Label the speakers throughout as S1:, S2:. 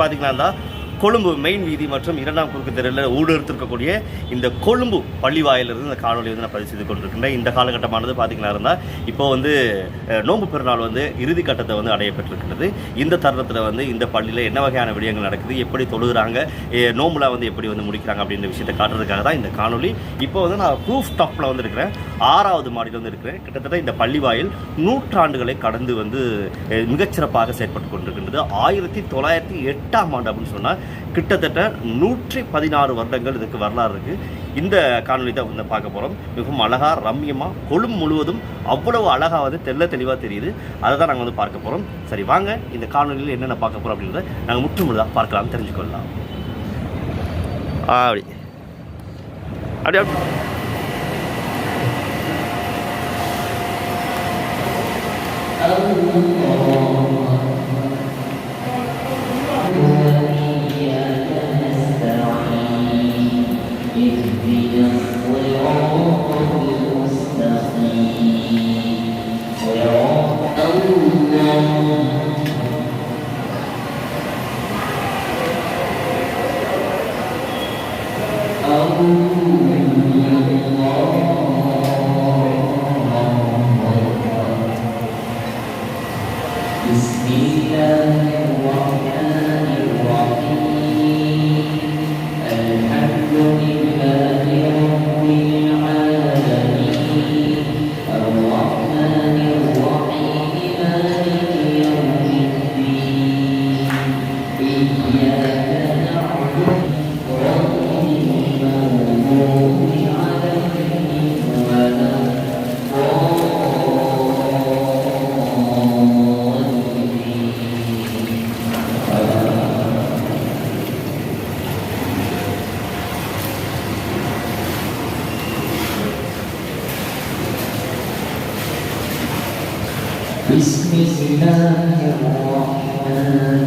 S1: பார்த்தீங்கன்னா கொழும்பு மெயின் வீதி மற்றும் இரண்டாம் குறுக்கு தெருவில் ஊடுருத்திருக்கக்கூடிய இந்த கொழும்பு பள்ளி வாயிலிருந்து இந்த காணொலி வந்து நான் பதிவு செய்து கொண்டிருக்கின்றேன். இந்த காலகட்டமானது பார்த்தீங்கன்னா இருந்தால் இப்போ வந்து அஹ், நோன்பு பெருநாள் வந்து இறுதி கட்டத்தை வந்து அடைய இந்த தருணத்தில் வந்து இந்த பள்ளியில் என்ன வகையான விடயங்கள் நடக்குது எப்படி தொழுகிறாங்க நோம்புலாம் நோம்புல வந்து எப்படி வந்து முடிக்கிறாங்க அப்படின்ற விஷயத்தை காட்டுறதுக்காக தான் இந்த காணொலி இப்போ வந்து நான் ப்ரூஃப் டாப்பில் வந்து இருக்கிறேன். ஆறாவது மாடியில் வந்து இருக்கிறேன். கிட்டத்தட்ட இந்த பள்ளி வாயில் நூற்றாண்டுகளை கடந்து வந்து மிகச்சிறப்பாக செயற்பட்டு கொண்டிருக்கின்றது. ஆயிரத்தி தொள்ளாயிரத்தி எட்டாம் ஆண்டு அப்படின்னு சொன்னால் கிட்டத்தட்ட நூற்றி பதினாறு வருடங்கள் இதுக்கு வரலாறு இருக்குது இந்த காணொலி தான் வந்து பார்க்க போகிறோம் மிகவும் அழகாக ரம்யமாக கொழும் முழுவதும் அவ்வளவு அழகாக வந்து தெல்ல தெளிவாக தெரியுது. அதை தான் நாங்கள் வந்து பார்க்க போகிறோம் சரி வாங்க. இந்த காணொலியில் என்னென்ன பார்க்க போகிறோம் அப்படின்றத நாங்கள் முற்றுமுழுதாக பார்க்கலாம் தெரிஞ்சுக்கொள்ளலாம். அப்படி அப்படியே Thank.
S2: بسم الله الرحمن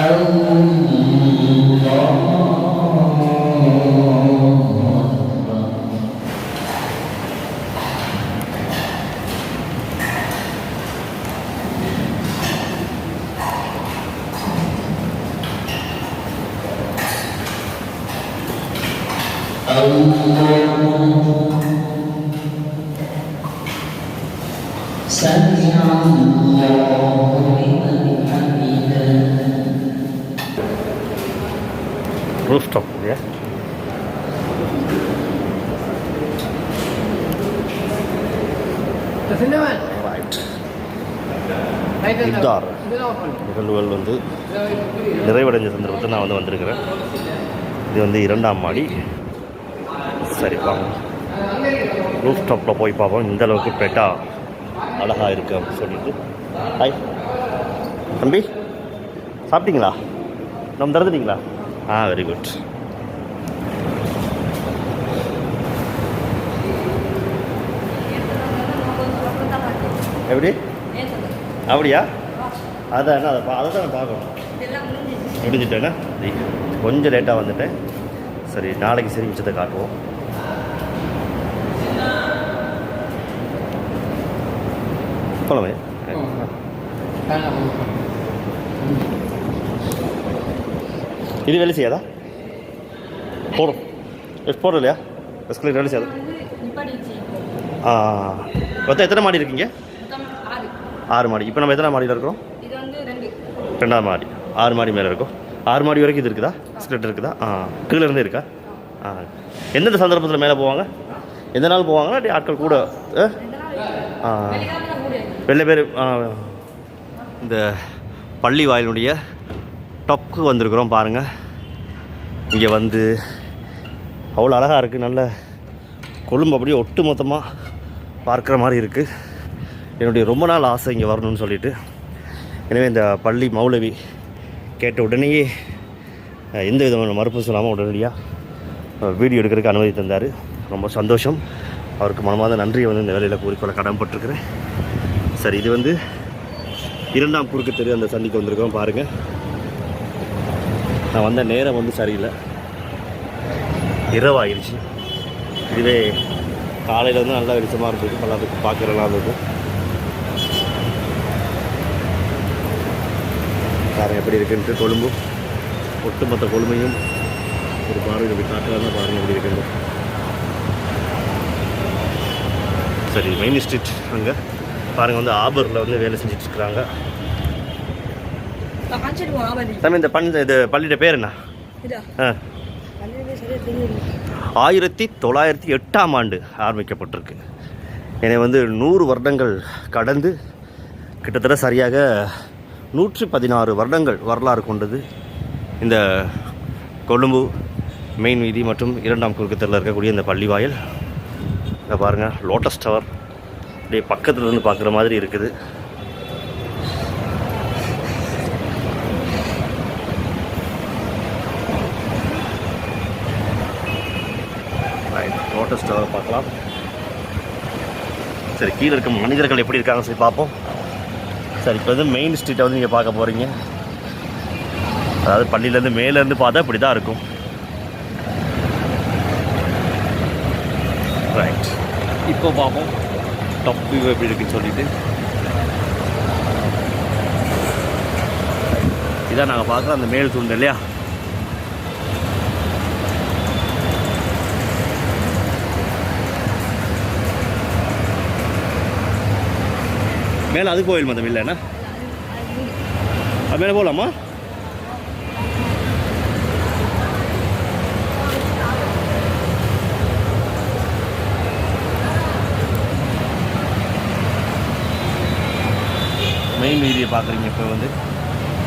S1: Allahumma salli ala இப்தார் நிகழ்வுகள் வந்து நிறைவடைஞ்ச சந்தர்ப்பத்தை நான் வந்து வந்திருக்கிறேன். இது வந்து இரண்டாம் மாடி. சரி வாங்க. ரூஃப் டாப்பில் போய் பார்ப்போம். இந்த அளவுக்கு பெட்டா அழகாக இருக்குது அப்படின்னு சொல்லிட்டு. ஹாய் தம்பி சாப்பிட்டீங்களா? நம்ம திறந்துட்டீங்களா ஆ வெரி குட் எப்படி? அப்படியா? அதான் அதை பா அதை தான் நான் பார்க்கணும் முடிஞ்சிட்டேன்னா கொஞ்சம் லேட்டாக வந்துட்டேன். சரி நாளைக்கு சரி மிச்சத்தை காட்டுவோம். போலவே இது வேலை செய்யாதா? போடும். போடலையா ஸ்கூலுக்கு வேலை செய்யாது? ஆ மொத்தம் எத்தனை மாடி இருக்கீங்க? ஆறு மாடி. இப்போ நம்ம எத்தனை மாடியில் இருக்கிறோம்?
S3: ரெண்டு.
S1: ரெண்டாவது மாடி. ஆறு மாடி மேலே இருக்கும். ஆறு மாடி வரைக்கும் இது இருக்குதா? எஸ்கலேட் இருக்குதா? ஆ. கீழே இருந்து இருக்கா? ஆ. எந்தெந்த சந்தர்ப்பத்தில் மேலே போவாங்க? எந்த நாள் அப்படி ஆட்கள் கூட வெள்ளை பேர் இந்த பள்ளி வாயிலுடைய டொக்கு வந்திருக்கிறோம் பாருங்கள் இங்கே வந்து அவ்வளோ அழகாக இருக்குது நல்ல கொழும்பு அப்படியே ஒட்டு மொத்தமாக பார்க்குற மாதிரி இருக்குது என்னுடைய ரொம்ப நாள் ஆசை இங்கே வரணும்னு சொல்லிட்டு. எனவே இந்த பள்ளி மௌலவி கேட்ட உடனேயே எந்த விதமான மறுப்பு சொல்லாமல் உடனடியாக வீடியோ எடுக்கிறதுக்கு அனுமதி தந்தார். ரொம்ப சந்தோஷம். அவருக்கு மனமாத நன்றியை வந்து இந்த வேலையில் கூறிக்கொள்ள கடமைப்பட்டிருக்கிறேன் சரி இது வந்து இரண்டாம் குறுக்கு தெரு அந்த சந்திக்கு வந்திருக்கோம் பாருங்கள் நான் வந்த நேரம் வந்து சரியில்லை. இரவாயிருச்சு. இதுவே காலையில் வந்து நல்லா வெளிச்சமாக இருந்தது நல்லா பார்க்குறலாம் இருந்தது. பாருங்க எப்படி இருக்குன்ட்டு கொழும்பு. ஒட்டுமொத்த கொழும்பையும் ஒரு பார்வை இப்படி காட்டுறாருன்னா பாருங்க எப்படி இருக்குன்னு சரி மெயின் ஸ்ட்ரீட் அங்கே. பாருங்கள் வந்து ஆபரில் வந்து வேலை செஞ்சுட்டு இருக்கிறாங்க தம்பி இந்த பண் இது பள்ளியோட பேர் என்ன? ஆ. ஆயிரத்தி தொள்ளாயிரத்தி எட்டாம் ஆண்டு ஆரம்பிக்கப்பட்டிருக்கு. எனவே வந்து நூறு வருடங்கள் கடந்து கிட்டத்தட்ட சரியாக நூற்றி பதினாறு வருடங்கள் வரலாறு கொண்டது. இந்த கொழும்பு மெயின் வீதி மற்றும் இரண்டாம் குறுக்கத்தில் இருக்கக்கூடிய இந்த பள்ளிவாயல் இங்கே பாருங்கள் லோட்டஸ் டவர் அப்படியே பக்கத்தில் இருந்து பார்க்குற மாதிரி இருக்குது. லோட்டஸ் டவர் பார்க்கலாம். சரி கீழே இருக்க மனிதர்கள் எப்படி இருக்காங்க சரி பார்ப்போம். சரி இப்போ வந்து மெயின் ஸ்ட்ரீட்டை வந்து நீங்கள் பார்க்க போகிறீங்க அதாவது பள்ளியிலேருந்து மேலேருந்து பார்த்தா இப்படி தான் இருக்கும். ரைட் இப்போ பார்ப்போம் டாப் வியூ எப்படி இருக்குன்னு சொல்லிட்டு. இதான் நாங்கள் பார்க்குற அந்த மேல் தூண்டு இல்லையா? மேலே அது கோயில் மதம் இல்லைண்ணா அது மேலே போகலாமா மெயின் வீதியை பார்க்குறீங்க இப்போ வந்து.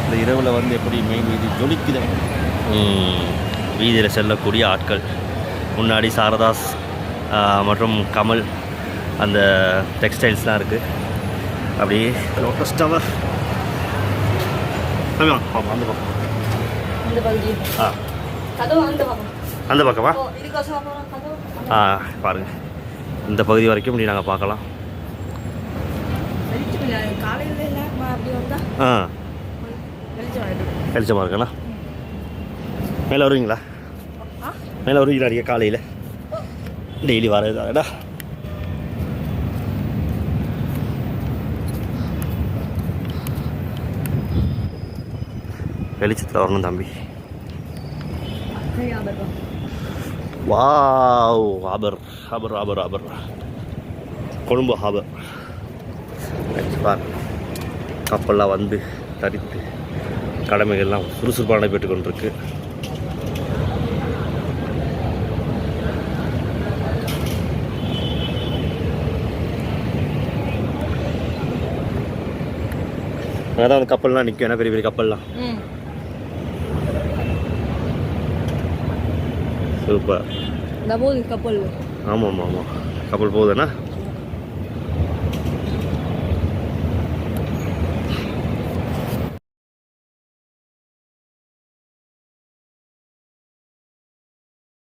S1: இந்த இரவில் வந்து எப்படி மெயின் வீதி ஜொலிக்குது? வீதியில் செல்லக்கூடிய ஆட்கள். முன்னாடி சாரதாஸ் மற்றும் கமல் அந்த டெக்ஸ்டைல்ஸ்லாம் இருக்குது அப்படியே லோட்டஸ் டவர். ஆமாம் அந்த பக்கம். ஆ.
S3: அந்த பக்கம்.
S1: ஆ பாருங்கள் இந்த பகுதி வரைக்கும் இப்படி நாங்கள் பார்க்கலாம். ஆ. வெளிச்சமாக இருக்கண்ணா மேலே வருவீங்களா? மேலே வருவீங்களா அடிக்க காலையில்? டெய்லி வரதாடா வெளிச்சத்தில் வரணும் தம்பி. Wow harbour harbour harbour harbour Colombo harbour பார். கப்பல்லாம் வந்து தரித்து கடமைகள்லாம் சுறுசுறுப்பாக நடைபெற்று கொண்டிருக்கு அதான் அந்த கப்பல்லாம் நிற்கும் ஏன்னா பெரிய பெரிய கப்பல்லாம்? சூப்பர்
S3: இந்த போது கப்பல்
S1: ஆமாம் ஆமாம் ஆமாம். கப்பல் போகுதுண்ணா